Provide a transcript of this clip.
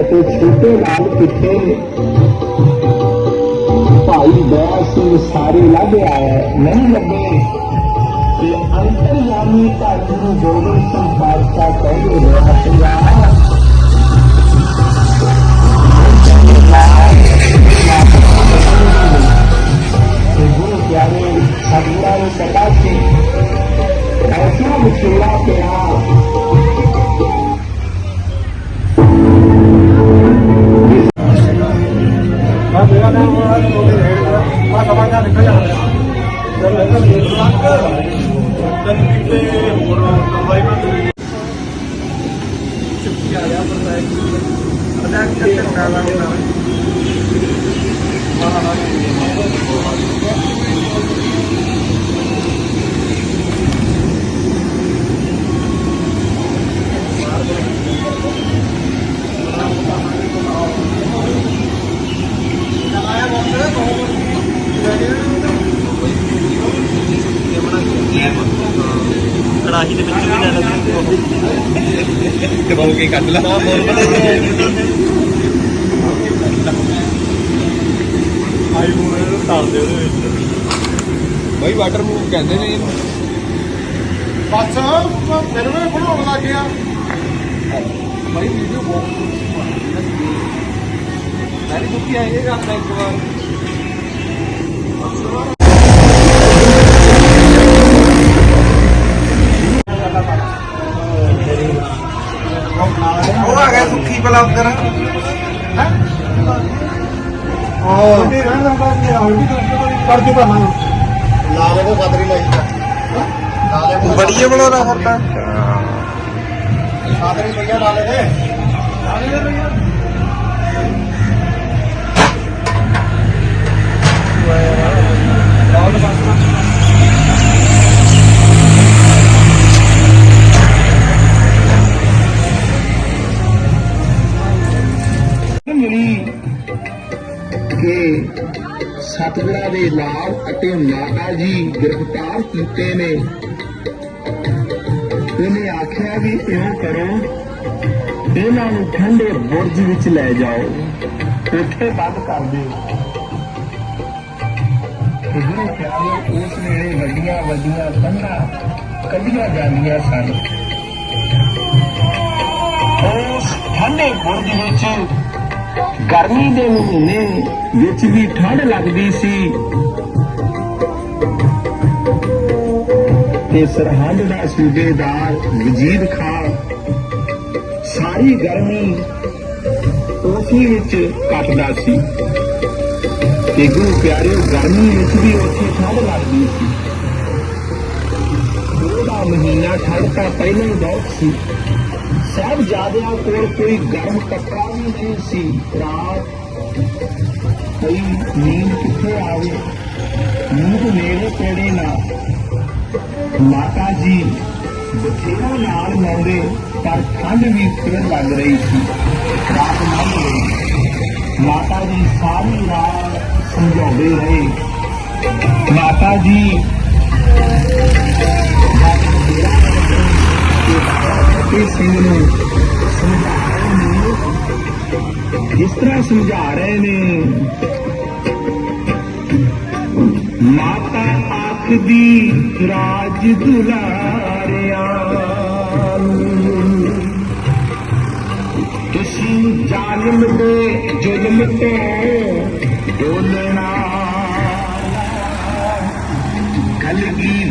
ਅਤੇ ਛੋਟੇ ਨਾਲ ਕਿੱਥੇ ਭਾਈ ਦਇਆ ਸਿੰਘ ਸਾਰੇ ਲੱਭ ਆਇਆ ਨਹੀਂ ਲੱਭੇ। ਕਿ ਅੰਤਰਯਾਮੀ ਧਰਮ ਨੂੰ ਗੋਬਿੰਦ ਸਿੰਘ ਪਾਤਸ਼ਾਹ ਕਹਿੰਦੇ ਰਿਹਾ ਦੇਖ ਲੱਗ ਤਨ ਹੋਰ ਦਵਾਈ ਮੈਂ ਆ ਗਿਆ ਪਰ ਮੈਂ ਅਦਾ ਕਿਤੇ ਨਾ ਨਾ ਕੜਾਹੀ ਦੇ ਵਿੱਚ ਵੀ ਲੈ ਲੈਂਦੇ ਦਬਾਉ ਕੇ ਕੱਢ ਲਾ ਆਈ ਮੂਰੇ ਨੂੰ ਤਾਲ ਦੇ ਉਹਦੇ ਵਿੱਚ ਬਾਈ ਵਾਟਰ ਪ੍ਰੂਫ ਕਹਿੰਦੇ ਨੇ ਇਹਨੂੰ। ਬਸ ਮੈਨੂੰ ਵੀ ਬਣਾਉਣ ਲੱਗ ਗਿਆ। ਬਾਈ ਵੀਡੀਓ ਬਹੁਤ ਸਾਰੀ ਦੁੱਖੀ ਆਏਗਾ ਇੱਕ ਵਾਰ। ਸੁੱਖੀ ਭਲਾ ਉਧਰ ਉਹ ਤੇ ਰਹਿਣਾ ਦਾ ਕਿ ਆਉਂ ਵੀ ਕਰ ਜੂਗਾ ਹਾਂ ਲਾਲੇ ਕੋ ਕਦਰੀ ਲਾਈ ਲਾਲੇ ਬੜੀਏ ਬਣਾਉਣਾ ਫਿਰ ਤਾਂ। ਸਾਦਰੀ ਭਈਆ ਲਾਲੇ ਦੇ। ਲਾਲੇ ਦੇ ਭਈਆ ਸਤਿਗੁਰਾਂ ਦੇ ਲਾਲ ਅਤੇ ਮਾਤਾ ਜੀ ਗ੍ਰਿਫਤਾਰ ਕੀਤੇ ਨੇ। ਉਹਨੇ ਆਖਿਆ ਵੀ ਇਉਂ ਕਰੋ, ਇਹਨਾਂ ਨੂੰ ਠੰਡੇ ਬੁਰਜ ਵਿੱਚ ਲੈ ਜਾਓ, ਉੱਥੇ ਬੰਦ ਕਰ ਦਿਓ। ਗੁਰੂ ਪਿਆਰੇ ਉਸ ਵੇਲੇ ਵੱਡੀਆਂ ਵੱਡੀਆਂ ਕੰਧਾਂ ਕੱਢੀਆਂ ਜਾਂਦੀਆਂ ਸਨ। ਉਸ ਠੰਡੇ ਬੁਰਜ ਵਿੱਚ ਗਰਮੀ ਦੇ ਮਹੀਨੇ ਵਿੱਚ ਵੀ ਠੰਡ ਲੱਗਦੀ ਸੀ। ਤੇ ਸਰਹੰਦ ਦਾ ਸੂਬੇਦਾਰ ਵਜੀਦ ਖਾਨ, ਸਾਰੀ ਗਰਮੀ ਉਸੇ ਵਿੱਚ ਕੱਟਦਾ ਸੀ। ਤੇ ਗੁਰੂ ਪਿਆਰਿਓ, ਗਰਮੀ ਵਿੱਚ ਵੀ ਉੱਥੇ ਠੰਡ ਲੱਗਦੀ ਸੀ। ਉਹਦਾ ਮਹੀਨਾ ਠੰਡ ਤਾਂ ਪਹਿਲਾਂ ਹੀ ਬਹੁਤ ਸੀ। ਸਭ ਜਾਦਿਆਂ ਕੋਲ ਕੋਈ ਗਰਮ ਕੱਪੜਾ ਵੀ ਨਹੀਂ ਸੀ। ਰਾਤ ਕੋਈ ਨੀਂਦ ਕਿੱਥੇ ਆਵੇ? ਨੀਂਦ ਨੇੜੇ ਤੇੜੇ ਨਾ। ਮਾਤਾ ਜੀ ਬਥੇਰਾ ਨਾਲ ਲਾਉਂਦੇ, ਪਰ ਠੰਡ ਵੀ ਫਿਰ ਲੱਗ ਰਹੀ ਸੀ। ਰਾਤ ਲੰਘ ਗਈ। ਮਾਤਾ ਜੀ ਸਾਰੀ ਰਾਤ ਸਮਝਾਉਂਦੇ ਰਹੇ। ਮਾਤਾ ਜੀ ਫਤਿਹ ਸਿੰਘ ਨੂੰ ਸਮਝਾ ਰਹੇ ਨੇ ਤਰ੍ਹਾਂ ਸਮਝਾ ਰਹੇ ਨੇ। ਮਾਤਾ ਆਖਦੀ ਰਾਜ ਦੁਲਾਰਿਆ ਤੁਸੀਂ ਜ਼ਾਲਮ ਦੇ ਜ਼ੁਲਮ ਤੋਂ ਡੋਲਣਾ। ਕਲਗੀ